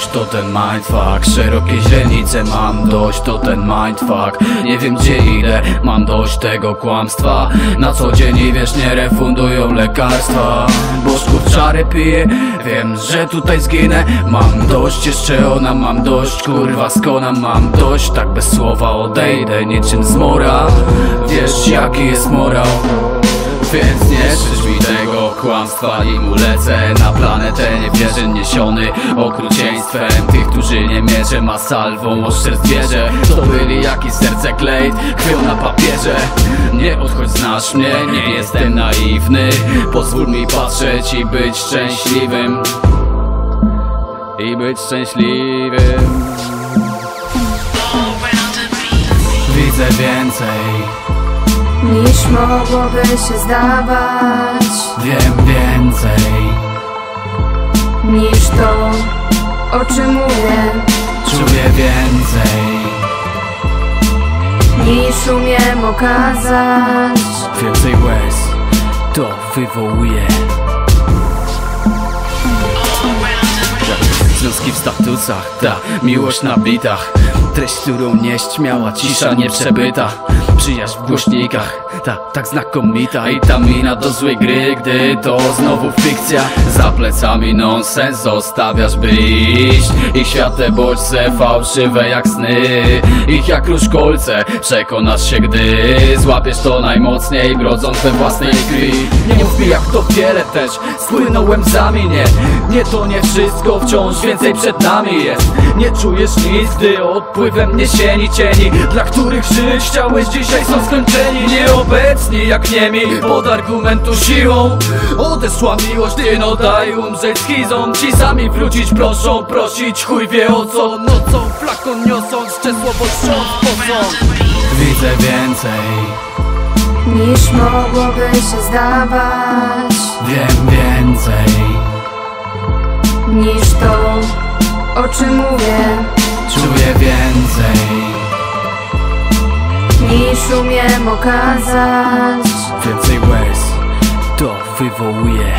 dość, to ten mindfuck. Szerokie źrenice mam dość, to ten mindfuck. Nie wiem gdzie idę, mam dość tego kłamstwa. Na co dzień wiesz nie refundują lekarstwa. Bo skurczary piję, wiem, że tutaj zginę. Mam dość jeszcze ona, mam dość. Kurwa skona Mam dość, tak bez słowa odejdę niczym zmora Wiesz jaki jest morał. Więc nie krzycz mi kłamstwa Nim ulecę. Na planetę niewierzeń niesiony okrucieństwem. Tych, którzy nie mieczem, a salwą oszczerstw zwierzę. To byli jak serce klejt, krwią na papierze. Nie odchodź, znasz mnie, nie jestem naiwny. Pozwól mi patrzeć i być szczęśliwym. I być szczęśliwym. Widzę więcej niż mogłoby się zdawać. Wiem więcej. Niż to, o czym mówię. Czuję więcej. Niż umiem okazać. Więcej łez To wywołuje statusach, ta miłość na bitach. Treść, którą nieść miała cisza nieprzebyta Przyjaźń w głośnikach, ta tak znakomita I ta mina do złej gry, gdy to znowu fikcja. Za plecami nonsens zostawiasz by iść Ich świat te bodźce fałszywe jak sny. Ich jak kolce przekonasz się gdy Złapiesz to najmocniej, brodząc we własnej krwi Nie mów jak to wiele też Spłynąłem łzami, nie Nie to nie wszystko, wciąż więcej przed nami jest. Nie czujesz nic, gdy odpływem niesieni cieni Dla których żyć chciałeś dzisiaj są skończeni Nieobecni jak niemi pod argumentu siłą. Odeszła miłość, ty no daj umrzeć schizą. Ci sami wrócić proszą, prosić chuj wie o co. Nocą flakon niosąc, czesłowo strząs posąg Widzę więcej, niż mogłoby się zdawać. Wiem więcej niż to, o czym mówię. Czuję więcej niż umiem okazać. Więcej łez To wywołuje